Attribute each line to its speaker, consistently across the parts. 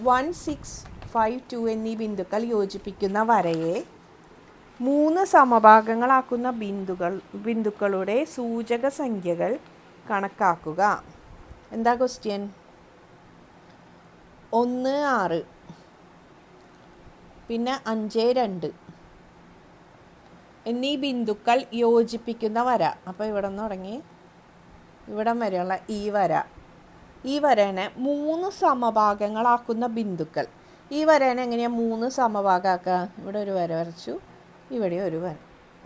Speaker 1: One six five to എന്നീ ബിന്ദുക്കൾ യോജിപ്പിക്കുന്ന വരയെ മൂന്ന് സമഭാഗങ്ങളാക്കുന്ന ബിന്ദുകൾ ബിന്ദുക്കളുടെ സൂചക സംഖ്യകൾ കണക്കാക്കുക. എന്താ ക്വസ്റ്റ്യൻ ഒന്ന് ആറ്. പിന്നെ അഞ്ച് രണ്ട്. എന്നീ ബിന്ദുക്കൾ യോജിപ്പിക്കുന്ന വര. അപ്പോൾ ഇവിടെ നിന്ന് തുടങ്ങി. ഇവിടം വരെയുള്ള ഈ വര. ഈ വരേനെ മൂന്ന് സമഭാഗങ്ങളാക്കുന്ന ബിന്ദുക്കൾ. ഈ വരേനെ എങ്ങനെയാണ് മൂന്ന് സമഭാഗമാക്കുക? ഇവിടെ ഒരു വര വരച്ചു ഇവിടെ ഒരു വര.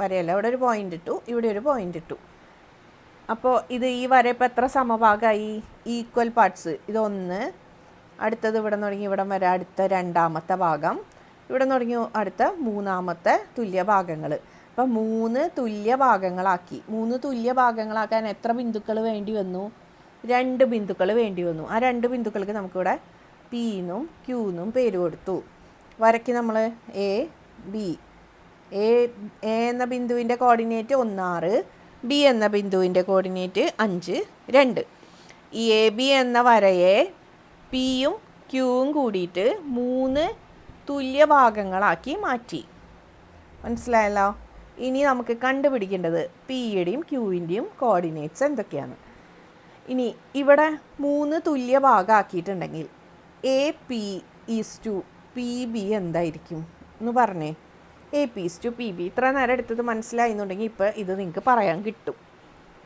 Speaker 1: വരയല്ല ഇവിടെ ഒരു പോയിന്റ് ഇട്ടു ഇവിടെ ഒരു പോയിന്റ് ഇട്ടു. അപ്പോൾ ഇത് ഈ വര ഇപ്പോൾ എത്ര സമഭാഗമായി? ഈക്വൽ പാർട്സ് ഇതൊന്ന് അടുത്തത് ഇവിടെ നിന്ന് തുടങ്ങി ഇവിടം വരെ അടുത്ത രണ്ടാമത്തെ ഭാഗം. ഇവിടെ നിന്ന് തുടങ്ങി അടുത്ത മൂന്നാമത്തെ തുല്യ ഭാഗങ്ങൾ അപ്പം മൂന്ന് തുല്യ ഭാഗങ്ങളാക്കി. മൂന്ന് തുല്യ ഭാഗങ്ങളാക്കാൻ എത്ര ബിന്ദുക്കൾ വേണ്ടി വന്നു? രണ്ട് ബിന്ദുക്കൾ വേണ്ടി വന്നു. ആ രണ്ട് ബിന്ദുക്കൾക്ക് നമുക്കിവിടെ പി എന്നും ക്യൂ എന്നും പേര് കൊടുത്തു. വരയ്ക്ക് നമ്മൾ എ ബി എ എ എന്ന ബിന്ദുവിന്റെ കോർഡിനേറ്റ് ഒന്നാറ് ബി എന്ന ബിന്ദുവിന്റെ കോർഡിനേറ്റ് അഞ്ച് രണ്ട്. ഈ എ ബി എന്ന വരയെ പിയും ക്യൂവും കൂടിയിട്ട് മൂന്ന് തുല്യ ഭാഗങ്ങളാക്കി മാറ്റി. മനസ്സിലായല്ലോ? ഇനി നമുക്ക് കണ്ടുപിടിക്കേണ്ടത് പിയുടെയും ക്യൂവിന്റെയും കോർഡിനേറ്റ്സ് എന്തൊക്കെയാണ്? ഇനി ഇവിടെ മൂന്ന് തുല്യ ഭാഗമാക്കിയിട്ടുണ്ടെങ്കിൽ A P is to P B എന്തായിരിക്കും എന്ന് പറഞ്ഞേ. A P is to P B ഇത്ര നേരം എടുത്തത് മനസ്സിലായിരുന്നുണ്ടെങ്കിൽ ഇപ്പോൾ ഇത് നിങ്ങൾക്ക് പറയാൻ കിട്ടും.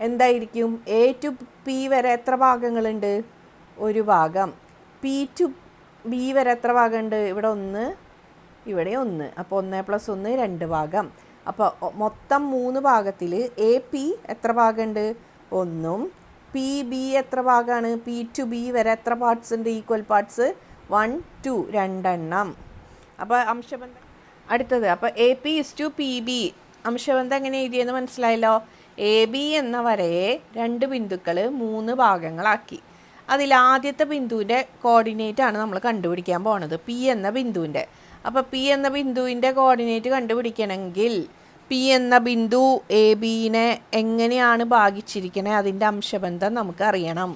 Speaker 1: എന്തായിരിക്കും? എ ടു പി വരെ എത്ര ഭാഗങ്ങളുണ്ട്? ഒരു ഭാഗം. പി ടു ബി വരെ എത്ര ഭാഗമുണ്ട്? ഇവിടെ ഒന്ന് ഇവിടെ ഒന്ന്. അപ്പോൾ ഒന്ന് പ്ലസ് ഒന്ന് രണ്ട് ഭാഗം. അപ്പോൾ മൊത്തം മൂന്ന് ഭാഗത്തിൽ എ പി എത്ര ഭാഗമുണ്ട്? ഒന്നും. പി ബി എത്ര ഭാഗമാണ് പി ടു ബി വരെ എത്ര പാർട്സ് ഉണ്ട്? ഈക്വൽ പാർട്സ് വൺ ടു രണ്ടെണ്ണം. അപ്പോൾ അംശബന്ധം അടുത്തത്. അപ്പോൾ A P is to P B അംശബന്ധം എങ്ങനെ എഴുതിയെന്ന് മനസ്സിലായല്ലോ? എ ബി എന്ന വരയെ രണ്ട് ബിന്ദുക്കൾ മൂന്ന് ഭാഗങ്ങളാക്കി. അതിൽ ആദ്യത്തെ ബിന്ദുവിന്റെ കോർഡിനേറ്റ് ആണ് നമ്മൾ കണ്ടുപിടിക്കാൻ പോണത്. പി എന്ന ബിന്ദുവിന്റെ. അപ്പോൾ പി എന്ന ബിന്ദുവിന്റെ കോർഡിനേറ്റ് കണ്ടുപിടിക്കണമെങ്കിൽ പി എന്ന ബിന്ദു എ ബിനെ എങ്ങനെയാണ് ഭാഗിച്ചിരിക്കണേ? അതിന്റെ അംശബന്ധം നമുക്കറിയണം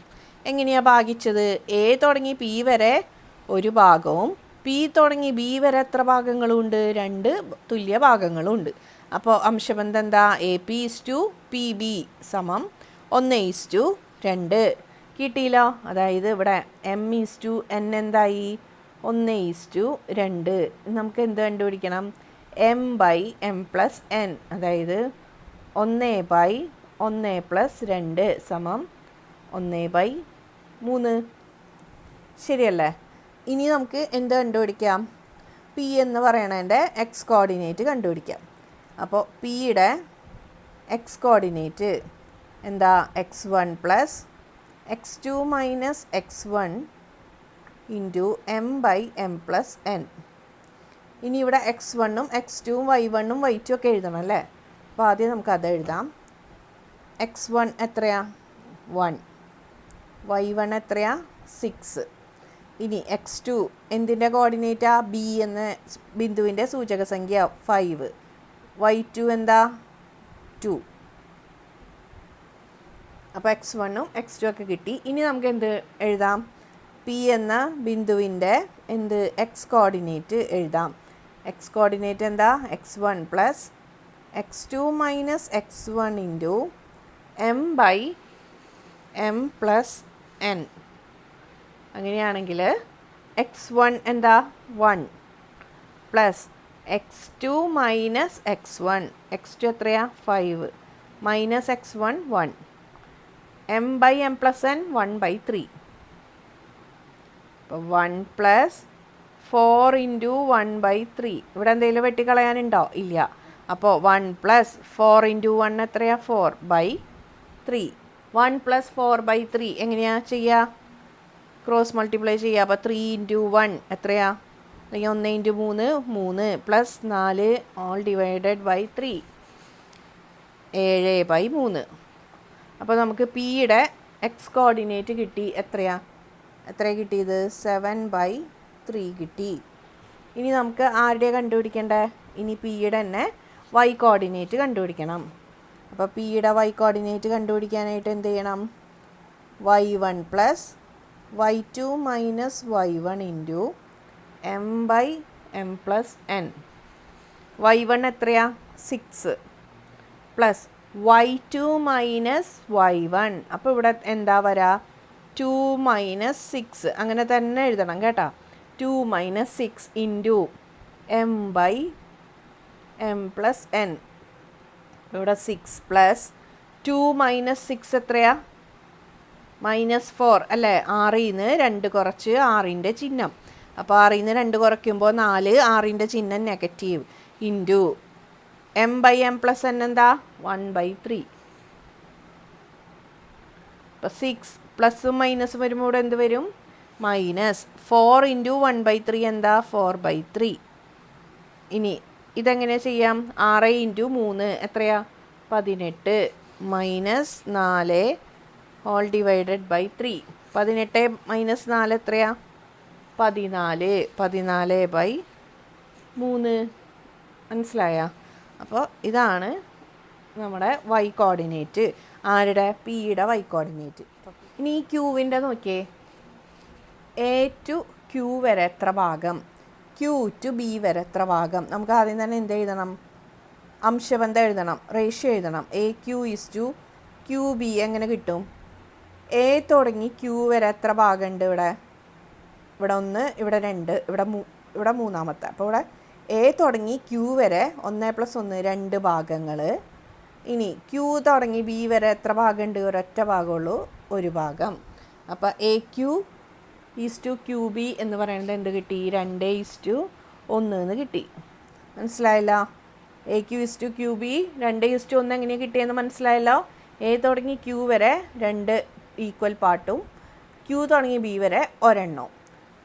Speaker 1: എങ്ങനെയാണ് ഭാഗിച്ചത്? എ തുടങ്ങി പി വരെ ഒരു ഭാഗവും പി തുടങ്ങി ബി വരെ എത്ര ഭാഗങ്ങളുണ്ട്? രണ്ട് തുല്യ ഭാഗങ്ങളുണ്ട്. അപ്പോൾ അംശബന്ധം എന്താ? A P is to P B സമം ഒന്ന് ഈസ് ടു രണ്ട്. കിട്ടിയില്ലോ? അതായത് ഇവിടെ എം ഈസ് ടു എൻ എന്തായി? ഒന്ന് ഈസ് ടു രണ്ട്. നമുക്ക് എന്ത് കണ്ടുപിടിക്കണം? M by m plus n അതായത് ഒന്ന് ബൈ ഒന്ന് പ്ലസ് രണ്ട് സമം ഒന്ന് ബൈ മൂന്ന്. ശരിയല്ലേ? ഇനി നമുക്ക് എന്ത് കണ്ടുപിടിക്കാം? പി എന്ന് പറയണതിന്റെ എക്സ് കോർഡിനേറ്റ് കണ്ടുപിടിക്കാം. അപ്പോൾ പിയുടെ എക്സ് കോർഡിനേറ്റ് എന്താ? X one plus x two minus x one into m by m plus n ഇനി ഇവിടെ എക്സ് വണ്ണും എക്സ് ടുവും വൈ വണ്ണും വൈ ടു ഒക്കെ എഴുതണം അല്ലേ? അപ്പോൾ ആദ്യം നമുക്ക് അത് എഴുതാം. എക്സ് വൺ എത്രയാ? വൺ വൈ വൺ എത്രയാ? സിക്സ് ഇനി എക്സ് ടു എന്തിന്റെ കോർഡിനേറ്റാ ബി എന്ന ബിന്ദുവിന്റെ സൂചക സംഖ്യ ഫൈവ് വൈ ടു എന്താ? ടു അപ്പോൾ എക്സ് വണ്ണും എക്സ് ടു ഒക്കെ കിട്ടി. ഇനി നമുക്ക് എന്ത് എഴുതാം? പി എന്ന ബിന്ദുവിന്റെ എന്ത്? എക്സ് കോർഡിനേറ്റ് എഴുതാം. എക്സ് കോർഡിനേറ്റ് എന്താ? X one plus x two minus x one into m by m plus n അങ്ങനെയാണെങ്കിൽ എക്സ് വൺ എന്താ? One plus x two minus x one x two എത്രയാ? Five minus x one one m by m plus n one by three അപ്പോൾ one plus four into one by three. ഇവിടെ എന്തെങ്കിലും വെട്ടിക്കളയാനുണ്ടോ? ഇല്ല. അപ്പോൾ one plus four into one എത്രയാണ് four by three. One plus four by three എങ്ങനെയാ ചെയ്യുക cross multiply ചെയ്യുക അപ്പോൾ ത്രീ ഇന്റു വൺ എത്രയാ? അല്ലെങ്കിൽ ഒന്ന് ഇന്റു മൂന്ന് മൂന്ന് പ്ലസ് നാല് ഓൾ ഡിവൈഡഡ് ബൈ ത്രീ. ഏഴ് ബൈ മൂന്ന്. അപ്പോൾ നമുക്ക് പിയുടെ എക്സ് കോർഡിനേറ്റ് കിട്ടി എത്രയാ? എത്ര കിട്ടിയത്? സെവൻ ബൈ ത്രീ കിട്ടി. ഇനി നമുക്ക് ആരുടെ കണ്ടുപിടിക്കണ്ടേ? ഇനി പിയുടെ തന്നെ വൈ കോർഡിനേറ്റ് കണ്ടുപിടിക്കണം. അപ്പോൾ പിയുടെ വൈ കോർഡിനേറ്റ് കണ്ടുപിടിക്കാനായിട്ട് എന്ത് ചെയ്യണം? Y one plus y two minus y one into m by m plus n y one എത്രയാ? Six plus y two minus y one അപ്പോൾ ഇവിടെ എന്താ വരാ? ടു മൈനസ് സിക്സ് അങ്ങനെ തന്നെ എഴുതണം കേട്ടോ. Two minus six into m by m plus n ഇവിടെ six plus two minus six എത്രയാ? മൈനസ് ഫോർ അല്ലേ? ആറിൽ നിന്ന് രണ്ട് കുറച്ച് ആറിന്റെ ചിഹ്നം. അപ്പോൾ ആറിൽ നിന്ന് രണ്ട് കുറയ്ക്കുമ്പോൾ നാല് ആറിന്റെ ചിഹ്നം negative into m by m plus n എന്താ? വൺ ബൈ ത്രീ അപ്പോൾ സിക്സ് പ്ലസും മൈനസും വരുമ്പോൾ ഇവിടെ എന്ത് വരും? Minus four into one by three എന്താ? ഫോർ ബൈ ത്രീ ഇനി ഇതെങ്ങനെ ചെയ്യാം? ആറ് ഇന്റു മൂന്ന് എത്രയാ? പതിനെട്ട്. മൈനസ് നാല് ഹോൾ ഡിവൈഡഡ് ബൈ ത്രീ പതിനെട്ട് മൈനസ് നാല് എത്രയാ? പതിനാല്. പതിനാല് ബൈ മൂന്ന്. മനസ്സിലായ? അപ്പോൾ ഇതാണ് നമ്മുടെ വൈ കോർഡിനേറ്റ് ആരുടെ? പിയുടെ വൈ കോർഡിനേറ്റ് ഇനി ഈ ക്യൂവിന്റെ നോക്കിയേ. എ ടു ക്യൂ വരെ എത്ര ഭാഗം? ക്യൂ ടു ബി വരെ എത്ര ഭാഗം? നമുക്ക് ആദ്യം തന്നെ എന്ത് എഴുതണം? അംശബന്ധം എഴുതണം റേഷ്യോ എഴുതണം. A Q is to Q B എങ്ങനെ കിട്ടും? എ തുടങ്ങി ക്യൂ വരെ എത്ര ഭാഗമുണ്ട് ഇവിടെ? ഇവിടെ ഒന്ന് ഇവിടെ രണ്ട് ഇവിടെ മൂ ഇവിടെ മൂന്നാമത്തെ. അപ്പോൾ ഇവിടെ എ തുടങ്ങി ക്യൂ വരെ ഒന്ന് പ്ലസ് ഒന്ന് രണ്ട് ഭാഗങ്ങൾ. ഇനി ക്യൂ തുടങ്ങി ബി വരെ എത്ര ഭാഗമുണ്ട്? ഒരൊറ്റ ഭാഗമുള്ളൂ ഒരു ഭാഗം. അപ്പോൾ A Q is to Q B എന്ന് പറയുന്നത് എന്ത് കിട്ടി? രണ്ട് ഈസ് ടു ഒന്ന് എന്ന് കിട്ടി. മനസ്സിലായില്ല? A Q is to Q B രണ്ട് ഈസ് ടു ഒന്ന് എങ്ങനെയാണ് കിട്ടിയെന്ന് മനസ്സിലായല്ലോ? എ തുടങ്ങി ക്യൂ വരെ രണ്ട് ഈക്വൽ പാർട്ടും ക്യൂ തുടങ്ങി ബി വരെ ഒരെണ്ണവും.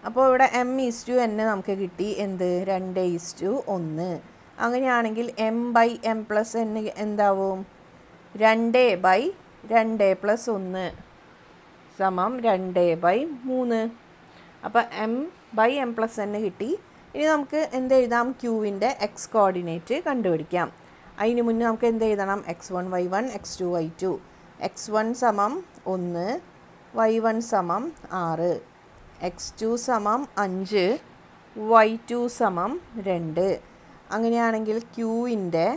Speaker 1: അപ്പോൾ ഇവിടെ എം ഈസ് ടു എന്നെ നമുക്ക് കിട്ടി എന്ത്? രണ്ട് ഈസ് ടു ഒന്ന്. അങ്ങനെയാണെങ്കിൽ m by m plus n എന്താവും? രണ്ട് ബൈ രണ്ട് പ്ലസ് ഒന്ന്. സമം രണ്ട് ബൈ മൂന്ന്. അപ്പോൾ എം ബൈ എം പ്ലസ് എന്ന് കിട്ടി. ഇനി നമുക്ക് എന്ത് എഴുതാം? ക്യൂവിന്റെ എക്സ് കോർഡിനേറ്റ് കണ്ടുപിടിക്കാം. അതിന് മുന്നേ നമുക്ക് എന്ത് എഴുതണം? X one y one x two y two x one സമം ഒന്ന് വൈ വൺ സമം ആറ്. എക്സ് ടു സമം അഞ്ച് വൈ ടു സമം രണ്ട്. അങ്ങനെയാണെങ്കിൽ ക്യൂവിന്റെ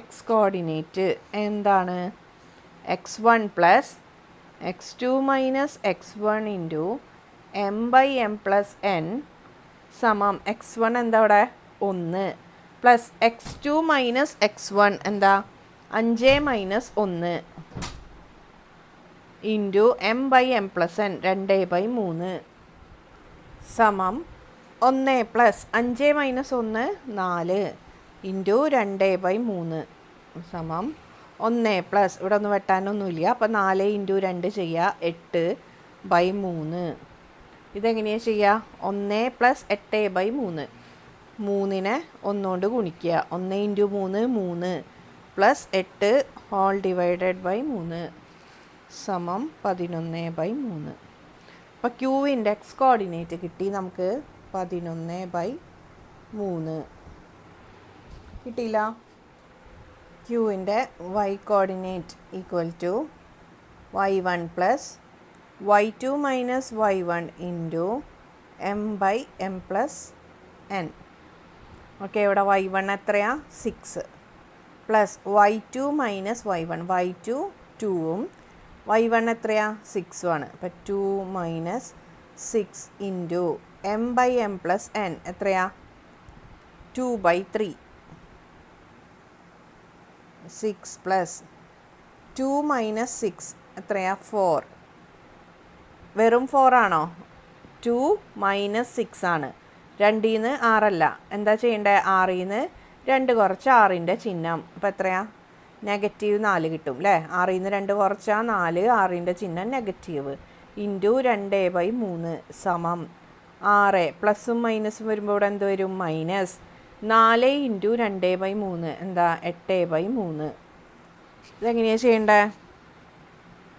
Speaker 1: എക്സ് കോർഡിനേറ്റ് എന്താണ്? X one plus x two minus x one into m by m plus n സമം എക്സ് വൺ എന്താ അവിടെ? ഒന്ന്. Plus x two minus x one എന്താ? അഞ്ച് മൈനസ് ഒന്ന് into m by m plus n രണ്ട് by മൂന്ന് സമം ഒന്ന് പ്ലസ് അഞ്ച് മൈനസ് ഒന്ന് നാല് ഇന്റു രണ്ട് ബൈ മൂന്ന് സമം ഒന്ന് പ്ലസ് ഇവിടെ ഒന്ന് വെട്ടാനൊന്നുമില്ല. അപ്പോൾ നാല് ഇന്റു രണ്ട് ചെയ്യുക എട്ട് ബൈ മൂന്ന്. ഇതെങ്ങനെയാണ് ചെയ്യുക ഒന്ന് പ്ലസ് എട്ട് ബൈ മൂന്ന്. മൂന്നിനെ ഒന്നുകൊണ്ട് ഗുണിക്കുക. ഒന്ന് ഇന്റു മൂന്ന് മൂന്ന് പ്ലസ് എട്ട് ഹോൾ ഡിവൈഡഡ് ബൈ മൂന്ന് സമം പതിനൊന്ന് ബൈ മൂന്ന്. അപ്പോൾ ക്യൂവിന്റെ എക്സ് കോർഡിനേറ്റ് കിട്ടി നമുക്ക് പതിനൊന്ന് ബൈ മൂന്ന്. കിട്ടിയില്ല? ക്യൂവിന്റെ y coordinate equal to y one plus y two minus y one into m by m plus n okay ഇവിടെ വൈ വൺ എത്രയാ? Six plus y two minus y one y two ടൂവും y one എത്രയാ? സിക്സും ആണ് അപ്പം two minus six into m by m plus n എത്രയാ? Two by three six plus two minus six എത്രയാ? Four വെറും four ആണോ? ടു മൈനസ് സിക്സ് ആണ്. രണ്ടിൽ നിന്ന് ആറല്ല. എന്താ ചെയ്യേണ്ടത് ആറിൽ നിന്ന് രണ്ട് കുറച്ച് ആറിന്റെ ചിഹ്നം. അപ്പോൾ എത്രയാ? നെഗറ്റീവ് നാല് കിട്ടും അല്ലേ ആറിൽ നിന്ന് രണ്ട് കുറച്ചാൽ നാല് ആറിന്റെ ചിഹ്നം നെഗറ്റീവ് ഇന്റു രണ്ട് ബൈ മൂന്ന് സമം. ആറ് പ്ലസും മൈനസും വരുമ്പോൾ ഇവിടെ എന്ത് വരും? മൈനസ് നാല് ഇന്റു രണ്ട് ബൈ മൂന്ന്. എന്താ? എട്ട് ബൈ മൂന്ന്. ഇതെങ്ങനെയാണ് ചെയ്യേണ്ടത്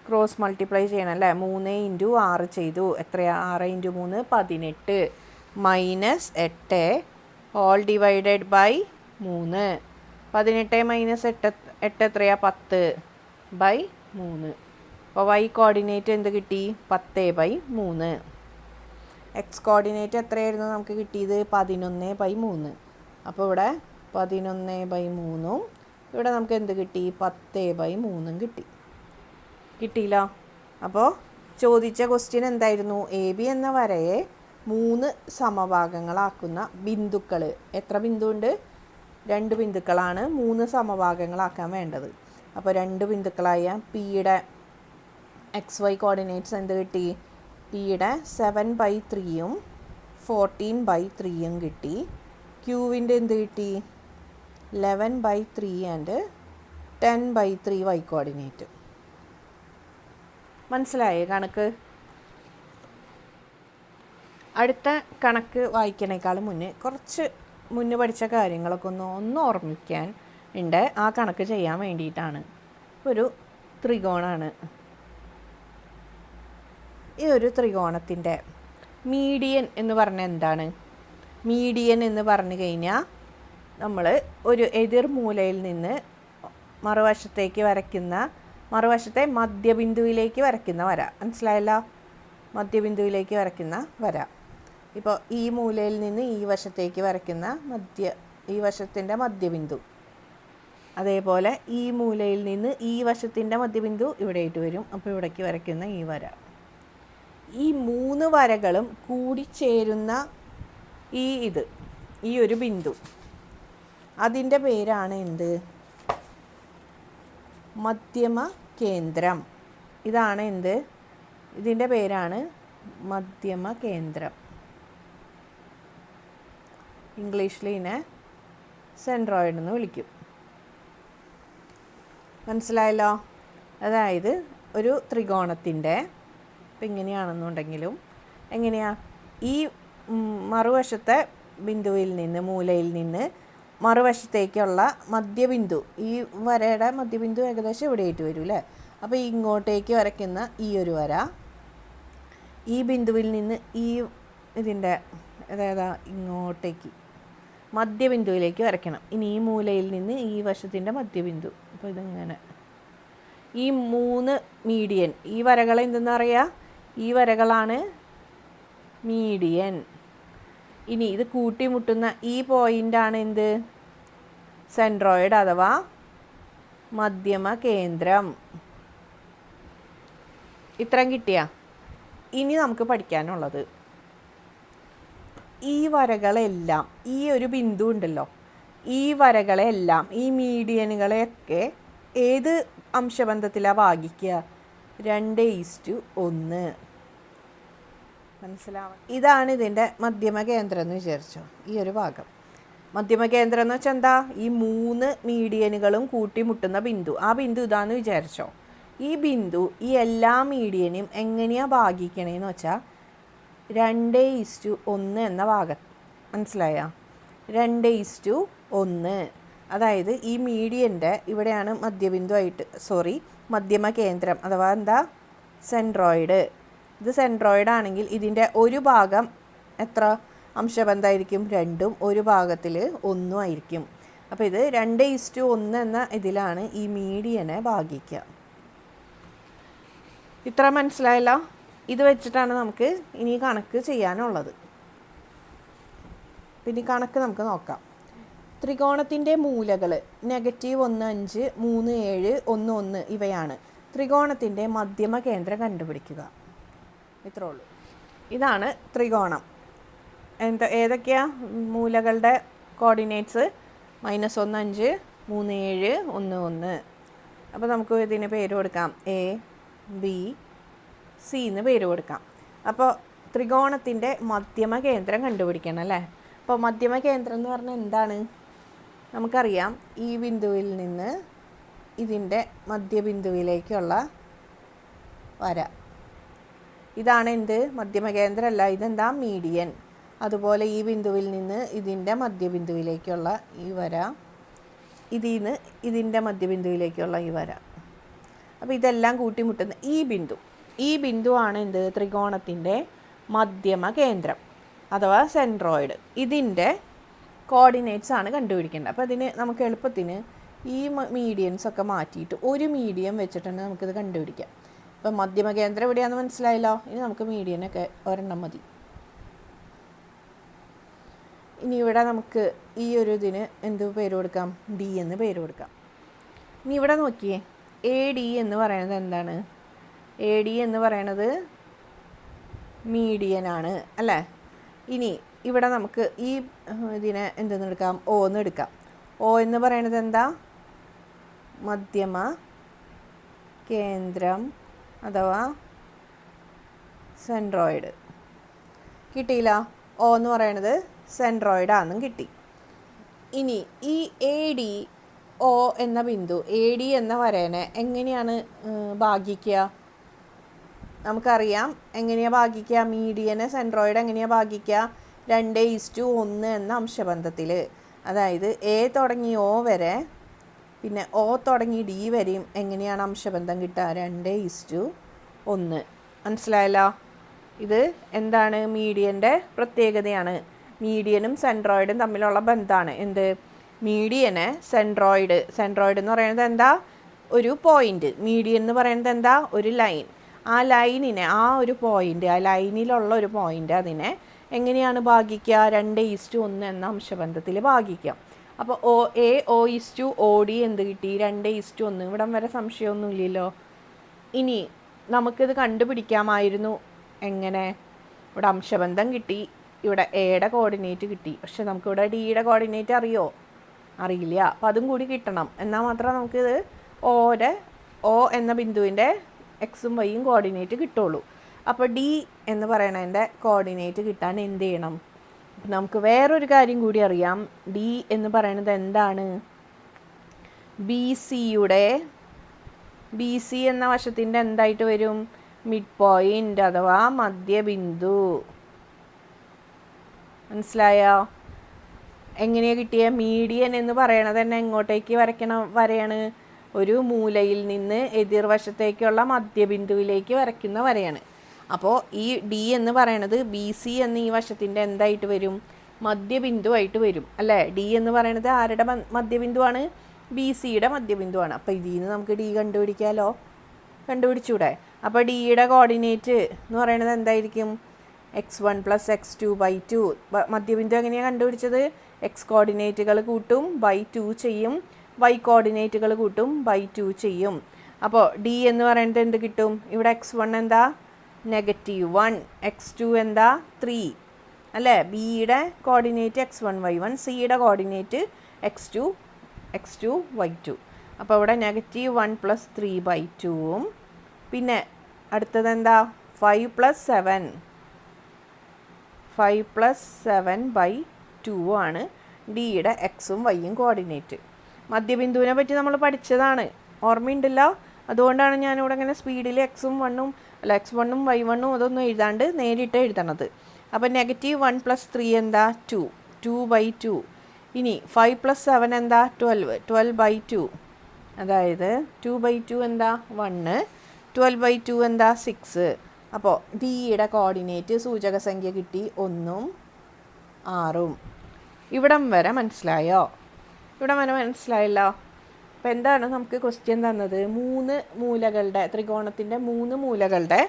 Speaker 1: ക്രോസ് മൾട്ടിപ്ലൈ ചെയ്യണം അല്ലേ? മൂന്ന് ഇന്റു ആറ് ചെയ്തു. എത്രയാ? ആറ് ഇന്റു മൂന്ന് പതിനെട്ട്. മൈനസ് എട്ട് ഹോൾ ഡിവൈഡഡ് ബൈ മൂന്ന്. പതിനെട്ട് മൈനസ് എട്ട് എട്ട് എത്രയാ? പത്ത് ബൈ മൂന്ന്. അപ്പോൾ വൈ കോർഡിനേറ്റ് എന്ത് കിട്ടി? പത്ത് ബൈ മൂന്ന്. എക്സ് കോർഡിനേറ്റ് എത്രയായിരുന്നു നമുക്ക് കിട്ടിയത്? പതിനൊന്ന് ബൈ മൂന്ന്. അപ്പോൾ ഇവിടെ പതിനൊന്ന് ബൈ മൂന്നും ഇവിടെ നമുക്ക് എന്ത് കിട്ടി? പത്ത് ബൈ മൂന്നും കിട്ടി. കിട്ടിയില്ല. അപ്പോൾ ചോദിച്ച ക്വസ്റ്റ്യൻ എന്തായിരുന്നു? എ ബി എന്ന വരയെ മൂന്ന് സമഭാഗങ്ങളാക്കുന്ന ബിന്ദുക്കൾ എത്ര ബിന്ദു ഉണ്ട്? രണ്ട് ബിന്ദുക്കളാണ് മൂന്ന് സമഭാഗങ്ങളാക്കാൻ വേണ്ടത്. അപ്പോൾ രണ്ട് ബിന്ദുക്കളായ പിയുടെ എക്സ് വൈ കോർഡിനേറ്റ്സ് എന്ത് കിട്ടി? പിയുടെ സെവൻ ബൈ ത്രീയും ഫോർട്ടീൻ ബൈ ത്രീയും കിട്ടി. ക്യൂവിന്റെ എന്ത് കിട്ടി? Eleven by three and ten by three y coordinate മനസ്സിലായേ കണക്ക്? അടുത്ത കണക്ക് വായിക്കണേക്കാളും മുന്നേ കുറച്ച് മുന്നേ പഠിച്ച കാര്യങ്ങളൊക്കെ ഒന്ന് ഒന്ന് ഓർമ്മിക്കാൻ ഉണ്ട്. ആ കണക്ക് ചെയ്യാൻ വേണ്ടിയിട്ടാണ്. ഒരു ത്രികോണാണ്. ഈ ഒരു ത്രികോണത്തിന്റെ മീഡിയൻ എന്ന് പറഞ്ഞാൽ എന്താണ്? മീഡിയൻ എന്ന് പറഞ്ഞു കഴിഞ്ഞാൽ നമ്മൾ ഒരു എതിർ മൂലയിൽ നിന്ന് മറുവശത്തേക്ക് വരയ്ക്കുന്ന മറുവശത്തെ മധ്യബിന്ദുവിലേക്ക് വരയ്ക്കുന്ന വര. മനസ്സിലായല്ലോ? മധ്യബിന്ദുവിലേക്ക് വരയ്ക്കുന്ന വര. ഇപ്പോൾ ഈ മൂലയിൽ നിന്ന് ഈ വശത്തേക്ക് വരയ്ക്കുന്ന മധ്യ ഈ വശത്തിന്റെ മധ്യബിന്ദു. അതേപോലെ ഈ മൂലയിൽ നിന്ന് ഈ വശത്തിന്റെ മധ്യബിന്ദു ഇവിടെയായിട്ട് വരും. അപ്പോൾ ഇവിടേക്ക് വരയ്ക്കുന്ന ഈ വര. ഈ മൂന്ന് വരകളും കൂടിച്ചേരുന്ന ഈ ഇത് ഈ ഒരു ബിന്ദു. അതിന്റെ പേരാണ് എന്ത്? മധ്യമ കേന്ദ്രം. ഇതാണ് എന്ത്? ഇതിന്റെ പേരാണ് മധ്യമ കേന്ദ്രം. ഇംഗ്ലീഷിൽ ഇതിനെ സെൻട്രോയിഡ് എന്ന് വിളിക്കും. മനസ്സിലായല്ലോ? അതായത് ഒരു ത്രികോണത്തിന്റെ ഇപ്പം ഇങ്ങനെയാണെന്നുണ്ടെങ്കിലും എങ്ങനെയാണ് ഈ മറുവശത്തെ ബിന്ദുവിൽ നിന്ന് മൂലയിൽ നിന്ന് മറുവശത്തേക്കുള്ള മധ്യബിന്ദു. ഈ വരയുടെ മധ്യബിന്ദു ഏകദേശം ഇവിടെയായിട്ട് വരും അല്ലേ അപ്പോൾ ഇങ്ങോട്ടേക്ക് വരയ്ക്കുന്ന ഈ ഒരു വര ഈ ബിന്ദുവിൽ നിന്ന് ഈ ഇതിന്റെ അതായത് ഇങ്ങോട്ടേക്ക് മധ്യബിന്ദുവിലേക്ക് വരയ്ക്കണം. ഇനി ഈ മൂലയിൽ നിന്ന് ഈ വശത്തിന്റെ മധ്യബിന്ദു. അപ്പോൾ ഇതിങ്ങനെ? ഈ മൂന്ന് മീഡിയൻ. ഈ വരകൾ എന്തെന്ന് പറയുക ഈ വരകളാണ് മീഡിയൻ. ഇനി ഇത് കൂട്ടിമുട്ടുന്ന ഈ പോയിന്റാണ് എന്ത്? സെൻട്രോയിഡ് അഥവാ മധ്യമ കേന്ദ്രം. ഇത്രയും കിട്ടിയ. ഇനി നമുക്ക് പഠിക്കാനുള്ളത്. ഈ വരകളെല്ലാം ഈ ഒരു ബിന്ദു ഉണ്ടല്ലോ ഈ വരകളെല്ലാം ഈ മീഡിയനുകളെയൊക്കെ ഏത് അംശബന്ധത്തിലാണ് ഭാഗിക്കുക? രണ്ട് ഈസ്റ്റു ഒന്ന്. മനസ്സിലാവും ഇതാണ് ഇതിന്റെ മധ്യമ കേന്ദ്രം എന്ന് വിചാരിച്ചോ. ഈ ഒരു ഭാഗം. മധ്യമ കേന്ദ്രം എന്ന് വെച്ചാൽ എന്താ? ഈ മൂന്ന് മീഡിയനുകളും കൂട്ടിമുട്ടുന്ന ബിന്ദു. ആ ബിന്ദു ഇതാന്ന് വിചാരിച്ചോ? ഈ ബിന്ദു ഈ എല്ലാ മീഡിയനും എങ്ങനെയാണ് ഭാഗിക്കണേന്ന് വെച്ചാൽ രണ്ട് ഈസ്റ്റു ഒന്ന് എന്ന ഭാഗം. മനസ്സിലായ? രണ്ട് ഈസ്റ്റു ഒന്ന്. അതായത് ഈ മീഡിയന്റെ ഇവിടെയാണ് മധ്യബിന്ദു ആയിട്ട് സോറി മധ്യമ കേന്ദ്രം. അഥവാ എന്താ? സെൻട്രോയിഡ് ഇത് സെൻട്രോയിഡ് ആണെങ്കിൽ ഇതിന്റെ ഒരു ഭാഗം എത്ര അംശബന്ധമായിരിക്കും രണ്ടും ഒരു ഭാഗത്തിൽ ഒന്നും ആയിരിക്കും. അപ്പോൾ ഇത് രണ്ട് ഈസ്റ്റു ഒന്ന് എന്ന ഇതിലാണ് ഈ മീഡിയനെ ഭാഗിക്കുക. ഇത്ര മനസ്സിലായല്ലോ? ഇത് വെച്ചിട്ടാണ് നമുക്ക് ഇനി കണക്ക് ചെയ്യാനുള്ളത്. പിന്നെ കണക്ക് നമുക്ക് നോക്കാം. ത്രികോണത്തിന്റെ മൂലകൾ നെഗറ്റീവ് ഒന്ന് അഞ്ച് മൂന്ന് ഏഴ് ഒന്ന് ഒന്ന് ഇവയാണ്. ത്രികോണത്തിന്റെ മധ്യമ കേന്ദ്രം കണ്ടുപിടിക്കുക. ഇത്രേ ഉള്ളൂ. ഇതാണ് ത്രികോണം. എന്താ ഏതൊക്കെയാ? മൂലകളുടെ കോർഡിനേറ്റ്സ് മൈനസ് ഒന്ന് അഞ്ച് മൂന്ന് ഏഴ് ഒന്ന് ഒന്ന്. അപ്പോൾ നമുക്ക് ഇതിന് പേര് കൊടുക്കാം. എ ബി സി എന്ന് പേര് കൊടുക്കാം. അപ്പോൾ ത്രികോണത്തിന്റെ മധ്യമ കേന്ദ്രം കണ്ടുപിടിക്കണം അല്ലേ? അപ്പോൾ മധ്യമ കേന്ദ്രം എന്ന് പറഞ്ഞാൽ എന്താണ്? നമുക്കറിയാം ഈ ബിന്ദുവിൽ നിന്ന് ഇതിന്റെ മധ്യബിന്ദുവിലേക്കുള്ള വര. ഇതാണ് എന്ത്? മധ്യമ കേന്ദ്രമല്ല ഇതെന്താ? മീഡിയൻ. അതുപോലെ ഈ ബിന്ദുവിൽ നിന്ന് ഇതിന്റെ മധ്യബിന്ദുവിലേക്കുള്ള ഈ വര ഇതിൽ നിന്ന് ഇതിന്റെ മധ്യബിന്ദുവിലേക്കുള്ള ഈ വര. അപ്പോൾ ഇതെല്ലാം കൂട്ടിമുട്ടുന്ന ഈ ബിന്ദു. ഈ ബിന്ദുവാണ് എന്ത്? ത്രികോണത്തിന്റെ മധ്യമ കേന്ദ്രം അഥവാ സെൻട്രോയിഡ്. ഇതിന്റെ കോർഡിനേറ്റ്സ് ആണ് കണ്ടുപിടിക്കേണ്ടത്. അപ്പോൾ അതിന് നമുക്ക് എളുപ്പത്തിന് ഈ മീഡിയൻസ് ഒക്കെ മാറ്റിയിട്ട് ഒരു മീഡിയം വെച്ചിട്ട് നമുക്കിത് കണ്ടുപിടിക്കാം. ഇപ്പം മധ്യമ കേന്ദ്രം എവിടെയാണെന്ന് മനസ്സിലായല്ലോ. ഇനി നമുക്ക് മീഡിയനൊക്കെ ഒരെണ്ണം മതി. ഇനി ഇവിടെ നമുക്ക് ഈ ഒരു ഇതിന് എന്ത് പേര് കൊടുക്കാം? ഡി എന്ന് പേര് കൊടുക്കാം. ഇനി ഇവിടെ നോക്കിയേ. എ ഡി എന്ന് പറയുന്നത് എന്താണ്? എ ഡി എന്ന് പറയണത് മീഡിയനാണ് അല്ലേ? ഇനി ഇവിടെ നമുക്ക് ഈ ഇതിനെ എന്തെന്ന് എടുക്കാം? ഓ എന്ന് എടുക്കാം. ഓ എന്ന് പറയണത് എന്താ? മധ്യമ കേന്ദ്രം അഥവാ സെൻട്രോയിഡ്. കിട്ടിയില്ല? ഓ എന്ന് പറയണത് സെൻട്രോയിഡാണെന്നും കിട്ടി. ഇനി ഈ എ ഡി ഒ എന്ന ബിന്ദു എ ഡി എന്ന വരേനെ എങ്ങനെയാണ് ഭാഗിക്കുക? നമുക്കറിയാം എങ്ങനെയാണ് ഭാഗിക്കുക? മീഡിയനെ സെൻട്രോയിഡ് എങ്ങനെയാണ് ഭാഗിക്കുക? രണ്ട് ഈസ്റ്റു ഒന്ന് എന്ന അംശബന്ധത്തിൽ അതായത് എ തുടങ്ങി ഒ വരെ പിന്നെ ഓ തുടങ്ങി ഡി വരെയും എങ്ങനെയാണ് അംശബന്ധം കിട്ടുക? രണ്ട് ഈസ്റ്റു ഒന്ന്. മനസ്സിലായല്ലോ? ഇത് എന്താണ്? മീഡിയന്റെ പ്രത്യേകതയാണ്. മീഡിയനും സെൻട്രോയിഡും തമ്മിലുള്ള ബന്ധമാണ്. എന്ത്? മീഡിയനെ സെൻട്രോയിഡ്. സെൻട്രോയിഡ് എന്ന് പറയുന്നത് എന്താ? ഒരു പോയിന്റ് മീഡിയൻ എന്ന് പറയുന്നത് എന്താ? ഒരു ലൈൻ ആ ലൈനിനെ ആ ഒരു പോയിന്റ് ആ ലൈനിലുള്ള ഒരു പോയിന്റ് അതിനെ എങ്ങനെയാണ് ഭാഗിക്കുക? രണ്ട് ഈസ്റ്റ് ഒന്ന് എന്ന അംശബന്ധത്തിൽ ഭാഗിക്കാം. അപ്പോൾ O A O to O D എന്ത് കിട്ടി? രണ്ട് ഈസ്റ്റു ഒന്ന്. ഇവിടം വരെ സംശയമൊന്നുമില്ലല്ലോ. ഇനി നമുക്കിത് കണ്ടുപിടിക്കാമായിരുന്നു. എങ്ങനെ? ഇവിടെ അംശബന്ധം കിട്ടി. ഇവിടെ എയുടെ കോർഡിനേറ്റ് കിട്ടി. പക്ഷെ നമുക്കിവിടെ ഡിയുടെ കോർഡിനേറ്റ് അറിയോ? അറിയില്ല. അപ്പം അതും കൂടി കിട്ടണം. എന്നാൽ മാത്രമേ നമുക്കിത് ഓരെ ഒ എന്ന ബിന്ദുവിന്റെ എക്സും വൈയും കോർഡിനേറ്റ് കിട്ടുള്ളൂ. അപ്പോൾ ഡി എന്ന് പറയണതിന്റെ കോർഡിനേറ്റ് കിട്ടാൻ എന്ത് ചെയ്യണം? നമുക്ക് വേറൊരു കാര്യം കൂടി അറിയാം. ഡി എന്ന് പറയുന്നത് എന്താണ്? ബി സിയുടെ ബി സി എന്ന വശത്തിന്റെ എന്തായിട്ട് വരും? മിഡ് പോയിന്റ് അഥവാ മധ്യബിന്ദു. മനസ്സിലായോ? എങ്ങനെയാണ് കിട്ടിയ? മീഡിയൻ എന്ന് പറയണത് തന്നെ എങ്ങോട്ടേക്ക് വരയ്ക്കണം വരയാണ്? ഒരു മൂലയിൽ നിന്ന് എതിർവശത്തേക്കുള്ള മധ്യബിന്ദുവിലേക്ക് വരയ്ക്കുന്ന വരയാണ്. അപ്പോൾ ഈ ഡി എന്ന് പറയണത് ബി സി എന്ന ഈ വശത്തിന്റെ എന്തായിട്ട് വരും? മധ്യബിന്ദുവായിട്ട് വരും. അല്ലേ? ഡി എന്ന് പറയണത് ആരുടെ മധ്യബിന്ദുവാണ്? ബി സിയുടെ മധ്യബിന്ദുവാണ്. അപ്പോൾ ഇതിൽ നിന്ന് നമുക്ക് ഡി കണ്ടുപിടിക്കാമല്ലോ കണ്ടുപിടിച്ചൂടെ. അപ്പോൾ ഡിയുടെ കോർഡിനേറ്റ് എന്ന് പറയുന്നത് എന്തായിരിക്കും? X one plus x two by two. മധ്യബിന്ദു എങ്ങനെയാണ് കണ്ടുപിടിച്ചത്? എക്സ് കോർഡിനേറ്റുകൾ കൂട്ടും ബൈ ടു ചെയ്യും. വൈ കോർഡിനേറ്റുകൾ കൂട്ടും ബൈ ടു ചെയ്യും. അപ്പോൾ ഡി എന്ന് പറയുന്നത് എന്ത് കിട്ടും? ഇവിടെ എക്സ് വൺ എന്താ? നെഗറ്റീവ് വൺ എക്സ് ടു എന്താ? ത്രീ അല്ലേ? ബിയുടെ coordinate x one y one സിയുടെ coordinate x two x two y two അപ്പോൾ ഇവിടെ negative one plus three by ടുവും പിന്നെ അടുത്തത് എന്താ? Five plus seven five plus seven by two ആണ് ഡിയുടെ എക്സും വൈയും കോർഡിനേറ്റ് മധ്യബിന്ദുവിനെ പറ്റി നമ്മൾ പഠിച്ചതാണ്. ഓർമ്മയുണ്ടല്ലോ? അതുകൊണ്ടാണ് ഞാനിവിടെ ഇങ്ങനെ സ്പീഡിൽ എക്സും വണ്ണും അല്ല എക്സ് വണ്ണും വൈ വണ്ണും അതൊന്നും എഴുതാണ്ട് നേരിട്ട് എഴുതണത്. അപ്പം നെഗറ്റീവ് വൺ പ്ലസ് ത്രീ എന്താ? ടു ടു ബൈ ടു ഇനി ഫൈവ് പ്ലസ് സെവൻ എന്താ? ട്വൽവ് ട്വൽവ് ബൈ ടു അതായത് ടു ബൈ ടു എന്താ? വണ്ണ് ട്വൽവ് ബൈ ടു എന്താ? സിക്സ് അപ്പോൾ ഡിയുടെ കോർഡിനേറ്റ് സൂചക സംഖ്യ കിട്ടി ഒന്നും ആറും. ഇവിടം വരെ മനസ്സിലായോ? ഇവിടം വരെ മനസ്സിലായല്ലോ? അപ്പോൾ എന്താണ് നമുക്ക് ക്വസ്റ്റ്യൻ തന്നത്? മൂന്ന് മൂലകളുടെ ത്രികോണത്തിന്റെ മൂന്ന് മൂലകളുടെ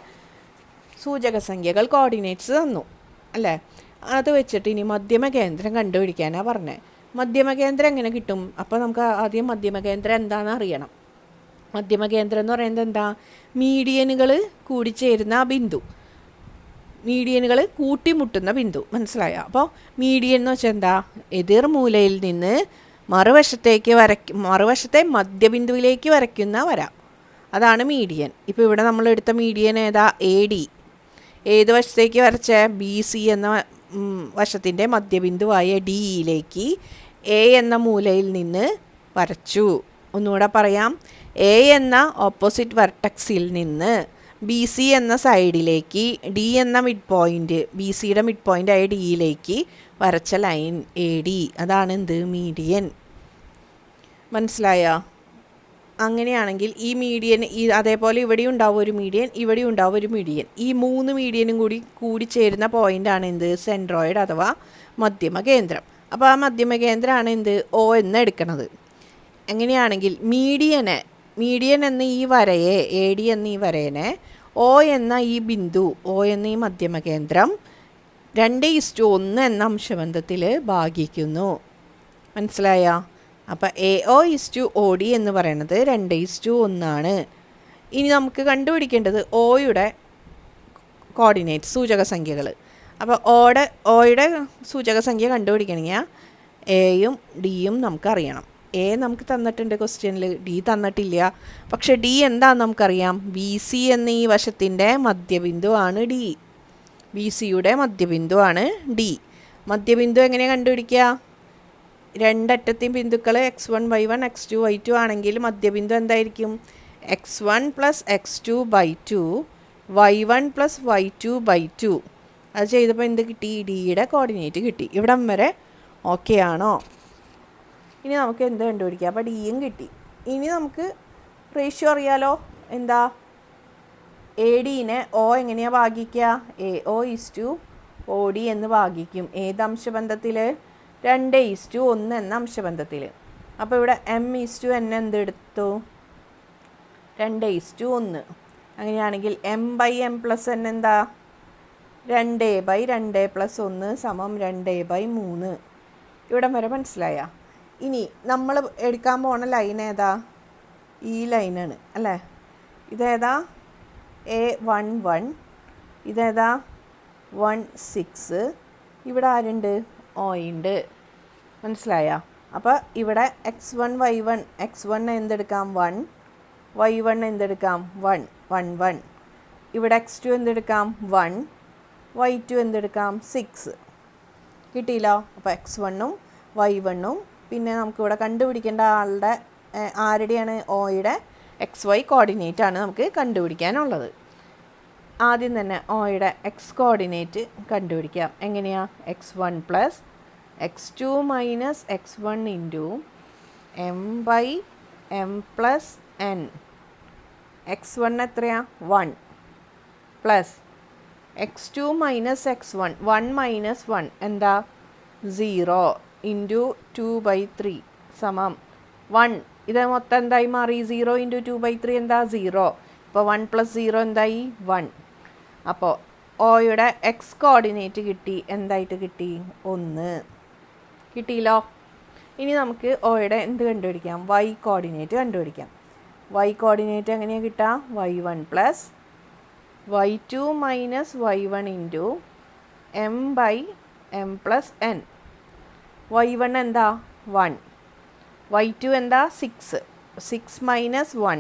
Speaker 1: സൂചക സംഖ്യകൾ കോർഡിനേറ്റ്സ് തന്നു അല്ലേ? അത് വെച്ചിട്ട് ഇനി മധ്യമ കേന്ദ്രം കണ്ടുപിടിക്കാനാണ് പറഞ്ഞത് മധ്യമ കേന്ദ്രം എങ്ങനെ കിട്ടും? അപ്പോൾ നമുക്ക് ആദ്യം മധ്യമ കേന്ദ്രം എന്താണെന്ന് അറിയണം. മധ്യമ കേന്ദ്രം എന്ന് പറയുന്നത് എന്താ? മീഡിയനുകൾ കൂടിച്ചേരുന്ന ആ ബിന്ദു. മീഡിയനുകൾ കൂട്ടിമുട്ടുന്ന ബിന്ദു. മനസ്സിലായോ? അപ്പോൾ മീഡിയൻ എന്ന് വെച്ചാൽ എന്താ? എതിർ മൂലയിൽ നിന്ന് മറുവശത്തേക്ക് വരയ്ക്ക മറുവശത്തെ മധ്യബിന്ദുവിലേക്ക് വരയ്ക്കുന്ന വര. അതാണ് മീഡിയൻ ഇപ്പോൾ ഇവിടെ നമ്മൾ എടുത്ത മീഡിയൻ ഏതാ? എ ഡി ഏത് വശത്തേക്ക് വരച്ച? ബി സി എന്ന വശത്തിന്റെ മധ്യബിന്ദുവായ ഡിയിലേക്ക് എ എന്ന മൂലയിൽ നിന്ന് വരച്ചു. ഒന്നുകൂടെ പറയാം. എ എന്ന ഓപ്പോസിറ്റ് വെർട്ടക്സിൽ നിന്ന് ബി സി എന്ന സൈഡിലേക്ക് ഡി എന്ന മിഡ് പോയിന്റ് ബി സിയുടെ മിഡ് പോയിന്റ് ആയ ഡിയിലേക്ക് വരച്ച ലൈൻ എ ഡി അതാണ് എന്ത്? മീഡിയൻ മനസ്സിലായോ? അങ്ങനെയാണെങ്കിൽ ഈ മീഡിയൻ ഈ അതേപോലെ ഇവിടെ ഉണ്ടാവും ഒരു മീഡിയൻ ഇവിടെ ഉണ്ടാവും ഒരു മീഡിയൻ ഈ മൂന്ന് മീഡിയനും കൂടി കൂടി ചേരുന്ന പോയിന്റാണ് എന്ത്? സെൻട്രോയിഡ് അഥവാ മധ്യമ കേന്ദ്രം. അപ്പോൾ ആ മധ്യമ കേന്ദ്രമാണ് എന്ത്? ഒ എന്ന് എടുക്കണത്. എങ്ങനെയാണെങ്കിൽ മീഡിയനെ മീഡിയൻ എന്ന ഈ വരയെ എ ഡി എന്ന ഈ വരയനെ ഒ എന്ന ഈ ബിന്ദു ഒ എന്ന ഈ മധ്യമ കേന്ദ്രം രണ്ട് ഇസ്റ്റു ഒന്ന് എന്ന അംശബന്ധത്തിൽ ഭാഗിക്കുന്നു. മനസ്സിലായ? അപ്പോൾ A O is to O D എന്ന് പറയുന്നത് രണ്ട് ഇസ്റ്റു ഒന്നാണ്. ഇനി നമുക്ക് കണ്ടുപിടിക്കേണ്ടത് ഒയുടെ കോർഡിനേറ്റ് സൂചക സംഖ്യകൾ അപ്പോൾ ഓടെ ഓയുടെ സൂചക സംഖ്യ കണ്ടുപിടിക്കണമെങ്കിൽ എയും ഡിയും നമുക്കറിയണം. എ നമുക്ക് തന്നിട്ടുണ്ട് ക്വസ്റ്റ്യനിൽ ഡി തന്നിട്ടില്ല. പക്ഷേ ഡി എന്താണെന്ന് നമുക്കറിയാം. ബി സി എന്ന ഈ വശത്തിന്റെ മധ്യബിന്ദു ആണ് ഡി. ബി സിയുടെ മധ്യബിന്ദു ആണ് ഡി. മധ്യബിന്ദു എങ്ങനെ കണ്ടുപിടിക്കുക? രണ്ടറ്റത്തെയും ബിന്ദുക്കൾ x one y one x two y two ആണെങ്കിൽ മധ്യബിന്ദു എന്തായിരിക്കും? X one plus x two by two y one plus y two by two. അത് ചെയ്തപ്പോൾ എന്ത് കിട്ടി? ഡിയുടെ കോർഡിനേറ്റ് കിട്ടി. ഇവിടം വരെ ഓക്കെ ആണോ? ഇനി നമുക്ക് എന്ത് കണ്ടുപിടിക്കാം? അപ്പോൾ ഡിയും കിട്ടി. ഇനി നമുക്ക് റേഷ്യോ അറിയാലോ? എന്താ? എ ഡിനെ ഒ എങ്ങനെയാണ് ഭാഗിക്കുക? A O is to O D എന്ന് ഭാഗിക്കും. ഏത് അംശബന്ധത്തിൽ രണ്ട് ഈസ് ടു ഒന്ന് എന്ന അംശബന്ധത്തിൽ അപ്പോൾ ഇവിടെ എം ഈസ് ടു എൻ എന്തെടുത്തു? രണ്ട് ഈസ് ടു ഒന്ന്. അങ്ങനെയാണെങ്കിൽ m by m plus n എന്താ? രണ്ട് എ ബൈ രണ്ട് പ്ലസ് ഒന്ന് സമം രണ്ട് എ ബൈ മൂന്ന്. ഇവിടം വരെ മനസ്സിലായ? ഇനി നമ്മൾ എടുക്കാൻ പോണ ലൈൻ ഏതാ? ഈ ലൈനാണ് അല്ലേ? ഇതേതാ? എ വൺ വൺ ഇതേതാ? വൺ സിക്സ് ഇവിടെ ആരുണ്ട്? ഓ ഉണ്ട് മനസ്സിലായ? അപ്പോൾ ഇവിടെ X one Y one X one എന്തെടുക്കാം? One Y one എന്തെടുക്കാം? വൺ വൺ വൺ ഇവിടെ എക്സ് ടു എന്തെടുക്കാം? വൺ വൈ ടു എന്തെടുക്കാം? സിക്സ് കിട്ടിയില്ലോ? അപ്പോൾ എക്സ് വണ്ണും വൈ വണ്ണും പിന്നെ നമുക്കിവിടെ കണ്ടുപിടിക്കേണ്ട ആളുടെ ആരുടെയാണ്? ഓയുടെ എക്സ് വൈ കോർഡിനേറ്റ് ആണ് നമുക്ക് കണ്ടുപിടിക്കാനുള്ളത്. ആദ്യം തന്നെ ഓയുടെ എക്സ് കോർഡിനേറ്റ് കണ്ടുപിടിക്കാം. എങ്ങനെയാ? X one plus x two minus x one into m by m plus n x one എത്രയാ? One plus x two minus x one one minus one എന്താ? Zero into two by three സമം one ഇത് മൊത്തം എന്തായി മാറി? Zero into two by three എന്താ? Zero ഇപ്പോൾ one plus zero എന്തായി? വൺ അപ്പോൾ ഓയുടെ എക്സ് കോർഡിനേറ്റ് കിട്ടി. എന്തായിട്ട് കിട്ടി? ഒന്ന്. കിട്ടിയില്ലോ? ഇനി നമുക്ക് ഓയുടെ എന്ത് കണ്ടുപിടിക്കാം? വൈ കോർഡിനേറ്റ് കണ്ടുപിടിക്കാം. വൈ കോർഡിനേറ്റ് എങ്ങനെയാണ് കിട്ടുക y one plus y two minus y one into m by m plus n y one എന്താ? വൺ വൈ ടു എന്താ? Six six minus one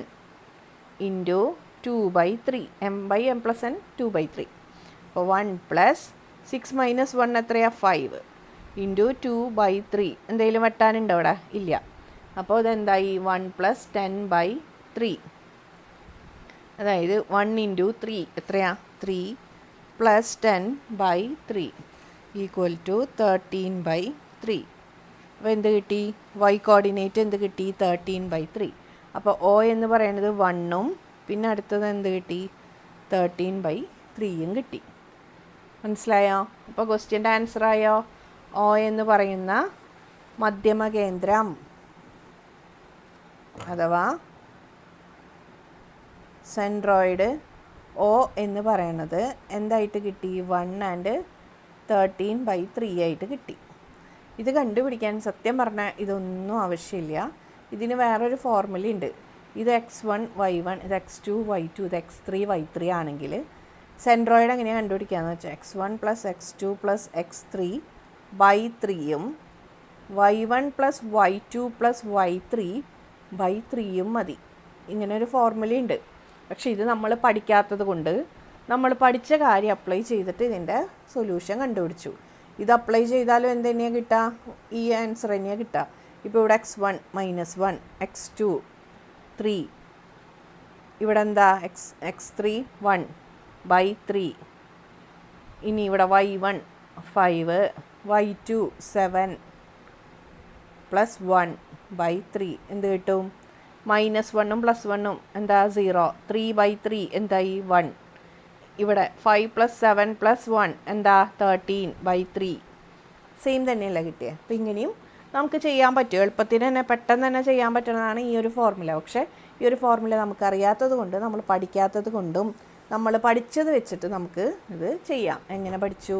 Speaker 1: into two by three m by m plus n two by three അപ്പോൾ one plus six minus one എത്രയാണ് five into two by three എന്തെങ്കിലും വെട്ടാനുണ്ടോ അവിടെ? ഇല്ല. അപ്പോൾ ഇതെന്തായി? One plus ten by three അതായത് one into three എത്രയാ? Three plus ten by three equal to thirteen by three അപ്പോൾ എന്ത് കിട്ടി? വൈ കോർഡിനേറ്റ് എന്ത് കിട്ടി? തേർട്ടീൻ ബൈ ത്രീ അപ്പോൾ ഒ എന്ന് പറയുന്നത് വണ്ണും പിന്നെ അടുത്തത് എന്ത് കിട്ടി? തേർട്ടീൻ ബൈ ത്രീയും കിട്ടി. മനസ്സിലായോ? അപ്പോൾ ക്വസ്റ്റ്യന്റെ ആൻസർ ആയോ? ഒ എന്ന് പറയുന്ന മധ്യമ കേന്ദ്രം അഥവാ സെൻട്രോയിഡ് ഒ എന്ന് പറയുന്നത് എന്തായിട്ട് കിട്ടി? One and thirteen by three ആയിട്ട് കിട്ടി. ഇത് കണ്ടുപിടിക്കാൻ സത്യം പറഞ്ഞാൽ ഇതൊന്നും ആവശ്യമില്ല. ഇതിന് വേറൊരു ഫോർമുല ഉണ്ട്. ഇത് എക്സ് വൺ വൈ വൺ ഇത് എക്സ് ടു വൈ ടു ഇത് എക്സ് ത്രീ വൈ ത്രീ ആണെങ്കിൽ സെൻട്രോയിഡ് എങ്ങനെയാണ് കണ്ടുപിടിക്കാന്ന് വെച്ചാൽ x one plus x two plus x three y ത്രീയും y one plus y two plus y three by ത്രീയും മതി. ഇങ്ങനെ ഒരു ഫോർമുലയുണ്ട് പക്ഷെ ഇത് നമ്മൾ പഠിക്കാത്തത് കൊണ്ട് നമ്മൾ പഠിച്ച കാര്യം അപ്ലൈ ചെയ്തിട്ട് ഇതിന്റെ സൊല്യൂഷൻ കണ്ടുപിടിച്ചു. ഇത് അപ്ലൈ ചെയ്താലും എന്ത് തന്നെയാണ് കിട്ടുക ഈ ആൻസർ തന്നെയാണ് കിട്ടുക ഇപ്പോൾ ഇവിടെ x one minus one x two three ഇവിടെ എന്താ? X x three one by three ഇനി ഇവിടെ y one five y two seven plus one by three എന്ത് കിട്ടും? മൈനസ് വണ്ണും പ്ലസ് വണ്ണും എന്താ? സീറോ ത്രീ ബൈ ത്രീ എന്തായി? വൺ ഇവിടെ five plus seven plus one എന്താ? തേർട്ടീൻ ബൈ ത്രീ സെയിം തന്നെയല്ലേ കിട്ടിയത് അപ്പോൾ ഇങ്ങനെയും നമുക്ക് ചെയ്യാൻ പറ്റും. എളുപ്പത്തിന് തന്നെ പെട്ടെന്ന് തന്നെ ചെയ്യാൻ പറ്റുന്നതാണ് ഈ ഒരു ഫോർമുല പക്ഷേ ഈ ഒരു ഫോർമുല നമുക്കറിയാത്തത് കൊണ്ട് നമ്മൾ പഠിക്കാത്തത് കൊണ്ടും നമ്മൾ പഠിച്ചത് വെച്ചിട്ട് നമുക്ക് ഇത് ചെയ്യാം. എങ്ങനെ പഠിച്ചു?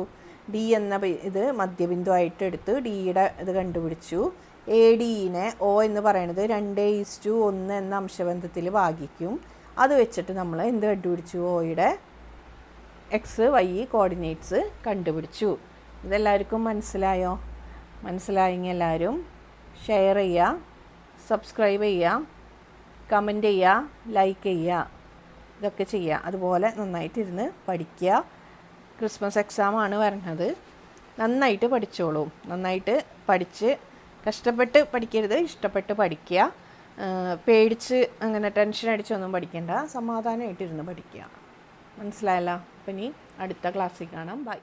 Speaker 1: ഡി എന്ന ഇത് മധ്യബിന്ദു ആയിട്ട് എടുത്ത് ഡിയുടെ ഇത് കണ്ടുപിടിച്ചു. എ ഡിനെ ഒ എന്ന് പറയുന്നത് രണ്ട് ഈസ് ടു ഒന്ന് എന്ന അംശബന്ധത്തിൽ ഭാഗിക്കും. അത് വെച്ചിട്ട് നമ്മൾ എന്ത് കണ്ടുപിടിച്ചു? ഒയുടെ എക്സ് വൈ കോർഡിനേറ്റ്സ് കണ്ടുപിടിച്ചു. ഇതെല്ലാവർക്കും മനസ്സിലായോ? മനസ്സിലായെങ്കിൽ എല്ലാവരും ഷെയർ ചെയ്യുക സബ്സ്ക്രൈബ് ചെയ്യുക കമന്റ് ചെയ്യുക ലൈക്ക് ചെയ്യുക. ഇതൊക്കെ ചെയ്യുക. അതുപോലെ നന്നായിട്ടിരുന്ന് പഠിക്കുക. ക്രിസ്മസ് എക്സാമാണ് വരുന്നത് നന്നായിട്ട് പഠിച്ചോളൂ. നന്നായിട്ട് പഠിച്ച് കഷ്ടപ്പെട്ട് പഠിക്കരുത് ഇഷ്ടപ്പെട്ട് പഠിക്കുക. പേടിച്ച് അങ്ങനെ ടെൻഷൻ അടിച്ചൊന്നും പഠിക്കേണ്ട. സമാധാനമായിട്ടിരുന്ന് പഠിക്കുക. മനസ്സിലായല്ലോ? അപ്പം അടുത്ത ക്ലാസ്സിൽ കാണാം. ബൈ